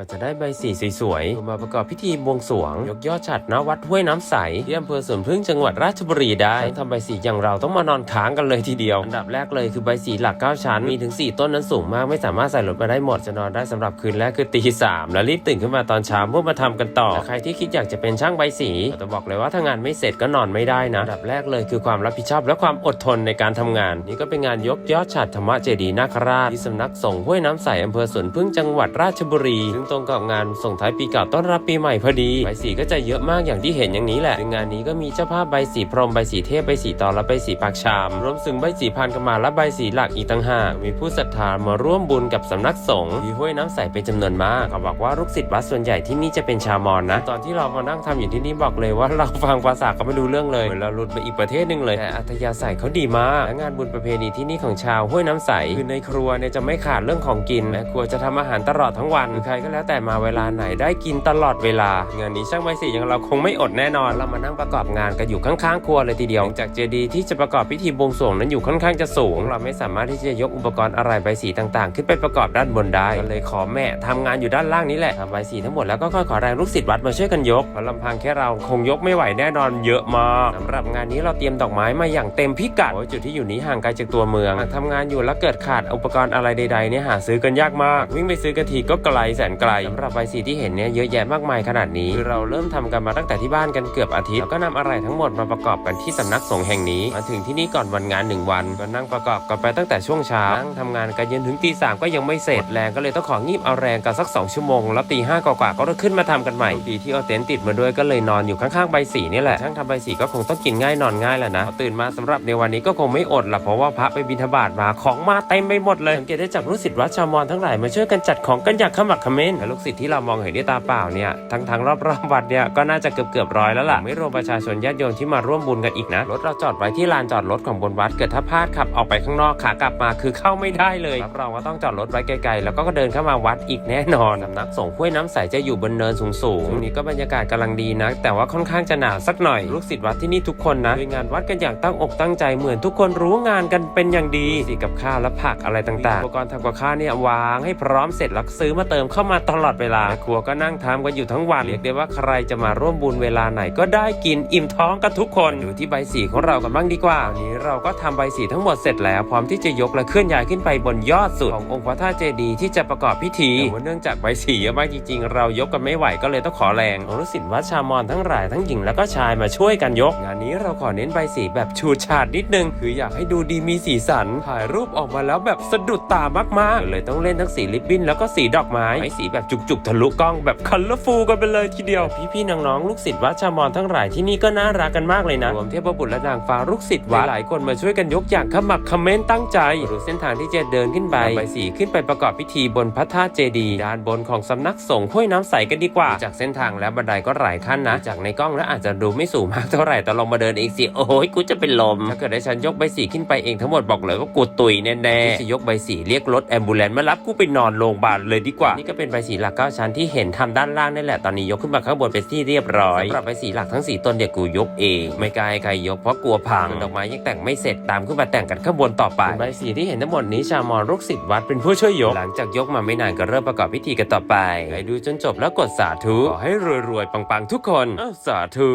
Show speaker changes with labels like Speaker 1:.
Speaker 1: ว่าจะได้ใบสีสวยๆมาประกอบพิธีบวงสรวง ยกยอดฉัดณวัดห้วยน้ำใสที่อำเภอสวนพึ่งจังหวัดราชบุรีได้ทำใบสีอย่างเราต้องมานอนค้างกันเลยทีเดียว อันดับแรกเลยคือใบสีหลัก 9 ชั้น มีถึง 4 ต้นนั้นสูงมากไม่สามารถใส่รถมาได้หมดจะนอนได้สำหรับคืนแรกคือตีสามแล้วรีบตื่นขึ้นมาตอนเช้าเพื่อมาทำกันต่อ ใครที่คิดอยากจะเป็นช่างใบสีแต่บอกเลยว่าถ้างานไม่เสร็จก็นอนไม่ได้นะ อันดับแรกเลยคือความรับผิดชอบและความอดทนในการทำงาน นี่ก็เป็นงานยกยอดฉัดธรรมเจดีนาคราชที่สำนักสงฆ์ห้วยน้ำใสอำเภอสวนพึ่งจังหวัดราชบุรีซึ่งตรงกับงานส่งท้ายปีเก่าต้อนรับปีใหม่พอดีใบสีก็จะเยอะมากอย่างที่เห็นอย่างนี้แหละซึ่งงานนี้ก็มีเจ้าภาพใบสีพรมใบสีเทพใบสีตอและใบสีปากชาม รวมถึงใบสีพานกมาและใบสีหลักอีกต่างหากมีผู้ศรัทธามาร่วมบุญกับสำนักสงฆ์ที่ห้วยน้ำใสเป็นจำนวนมากเขาบอกว่าลูกศิษย์วัดส่วนใหญ่ที่นี่จะเป็นชาวมอญนะ ตอนที่เรามานั่งทำอยู่ที่นี่บอกเลยว่าเราฟังภาษาก็ไม่รู้เรื่องเลยเหมือนเราหลุดไปอีกประเทศหนึ่งเลยแต่อัธยาศัยเขาดีมากและงานบุญประเพณีที่นี่ของชาวห้วยน้ำใสคือในครัวเนี่ยจะไม่ขาดเรื่องของกินแม่ครัวจะทำอาหารตลอดทั้งวันใครก็แล้วแต่มาเวลาไหนได้กินตลอดเวลางานนี้ช่างใบสีอย่างเราคงไม่อดแน่นอน เรามานั่งประกอบงานกันอยู่ข้างๆครัวเลยทีเดียวจากเจดีย์ที่จะประกอบพิธีบวงสรวงนั้นอยู่ค่อนข้างจะสูง เราไม่สามารถที่จะยกอุปกรณ์อะไรใบสีต่างๆ ขึ้นไปประกอบด้านบนได้ก็เลยขอแม่ทำงานอยู่ด้านล่างนี้แหละทำใบสีทั้งหมดแล้วก็ค่อยขอแรงลูกศิษย์วัดมาช่วยกันยกเพราะลำพังแค่เราคงยกไม่ไหวแน่นอนเยอะมากสำหรับงานนี้เราเตรียมดอกไม้มาอย่างเต็มพิกัดจุดที่อยู่นี้ห่างไกลจากตัวเมืองหากทำงานอยู่แล้วเกิดขาดอุปกรณ์อะไรใดๆเนี่ยหาซื้อกันยากมาก วิ่งไปซื้อกันทีก็ไกลแสนไกลสำหรับใบสีที่เห็นเนี่ยเยอะแยะมากมายขนาดนี้คือเราเริ่มทำกันมาตั้งแต่ที่บ้านกันเกือบอาทิตย์แล้วก็นำอะไรทั้งหมดมาประกอบกันที่สำนักสงฆ์แห่งนี้มาถึงที่นี่ก่อนวันงานหนึ่งวันก็นั่งประกอบกันไปตั้งแต่ช่วงเช้านั่งทำงานกันจนถึงตีสามก็ยังไม่เสร็จแรงก็เลยต้องของีบเอาแรงกันสักสองชั่วโมง แล้วตีห้ากว่าก็ต้องขึ้นมาทำกันใหม่ดีที่เอาเต็นท์ติดมาด้วยก็เลยนอนอยู่ข้างๆใบสีนี่แหละช่างทำใบสีก็คงต้องกินง่ายนอนง่ายแหละนะตื่นมาสำหรับในวันนี้ก็คงไม่อดละเพราะว่าพระไปบิณฑบาตมาของมาเต็มไปหมดเลยสังเกตได้จากลูกศิษย์วัดชามอญทั้งหลายมาช่วยกันจัดของกันอย่างขมักเขม้นและลูกศิษย์ที่เรามองเห็นด้วยตาเปล่าเนี่ยทั้งทางรอบๆวัดเนี่ยก็น่าจะเกือบเกือบๆร้อยแล้วล่ะไม่รวมประชาชนญาติโยมที่มาร่วมบุญกันอีกนะรถเราจอดไว้ที่ลานจอดรถของบนวัดเกิดถ้าพลาดขับออกไปข้างนอกขากลับมาคือเข้าไม่ได้เลยรับรองว่าต้องจอดรถไว้ไกลๆแล้วก็เดินเข้ามาวัดอีกแน่นอนสำนักสงฆ์ห้วยน้ำใสจะอยู่บนเนินสูงๆช่วงนี้ก็บรรยากาศกำลังดีนะ แต่ว่าค่อนข้างจะหนาวสักหน่อยลูกศิษย์วัดที่นี่ทุกคนนะด้วยงานวัดกันอย่างตั้งอกตั้งใจเหมือนทุกคนรู้งานกันเป็นอย่างดีสีกับข้าวและผักอะไรต่างๆอุปกรณ์ทำกับข้าวเนี่ยวางให้พร้อมเสร็จแล้วซื้อมาเติมเข้ามาตลอดเวลาแม่ครัวก็นั่งทำกันอยู่ทั้งวันเรียกได้ว่าใครจะมาร่วมบุญเวลาไหนก็ได้กินอิ่มท้องกันทุกคนอยู่ที่ใบสีของเรากันบ้างดีกว่าวันนี้เราก็ทำใบสีทั้งหมดเสร็จแล้วพร้อมที่จะยกและเคลื่อนย้ายขึ้นไปบนยอดสุดขององค์พระธาตุเจดีย์ที่จะประกอบพิธีแต่ว่าเนื่องจากใบสีเยอะมากจริงๆ เรายกกันไม่ไหวก็เลยต้องขอแรงของลูกศิษย์วัดชามอนทั้งหลายทั้งหญิงแล้วก็ชายมาช่วยกันยกงานนี้เราขอเน้นใบสีแบบชูดฉาดนิดนึงคืออยากให้ดูดีมีสีสันถ่ายรูปออกมาแล้วแบบสะดุดตามากๆเลยต้องเล่นทั้งสีลิปบิ้นแล้วก็สีดอกไม้ให้สีแบบจุกๆ ทะลุกล้องแบบคัลเลอร์ฟูลกันไปเลยทีเดียว พี่ๆน้องๆลูกศิษย์วัดชามอนทั้งหลายที่นี่ก็น่ารักกันมากเลยนะรวมเทพบุตรและนางฟ้าลูกศิษย์วัดหลายคนมาช่วยกันยกอย่างขมักเขม้นตั้งใจดูเส้นทางที่จะเดินขึ้นไปใบสีขึ้นไปประกอบพิธีบนพระธาตุเจดีย์ด้านบนของสำนักสงฆ์ห้วยน้ำใสกันดีกว่า จากเส้นทางแล้วบันไดก็หลายขั้นนะ จากในกล้องแล้วอาจจะดูไม่สูงมากเท่าไหร่แต่ลองมาเดินเองสิโอ้ยกูจะเป็นลมถ้าเกิดได้ฉันยกใบสีขึ้นไปเองทั้งหมดบอกเลยว่ากูตุยแน่ๆที่จะยกใบสีเรียกรถแอมบูเลนมารับกูไปนอนโรงพยาบาลเลยดีกว่านี่ก็เป็นใบสีหลักเก้าชั้นที่เห็นทำด้านล่างนี่แหละตอนนี้ยกขึ้นมาข้างบนเป็นที่เรียบร้อยสำหรับใบสีหลักทั้งสี่ต้นเดี๋ยวกูยกเองไม่กล้าให้ใครยกเพราะกลัวพังดอกไม้ยังแต่งไม่เสร็จตามขึ้นมาแต่งกันข้างบนต่อไปใบสีที่เห็นทั้งหมดนี้ชาวมอญลูกศิษย์วัดเป็นผู้ช่วยยก หลังจากยกมาไม่นานก็เริ่มประกอบพิธีกันต่อไปให้ดูจนจบแล้วกดสาธุขอให้รวยๆปังๆทุกคนอ้าวสาธุ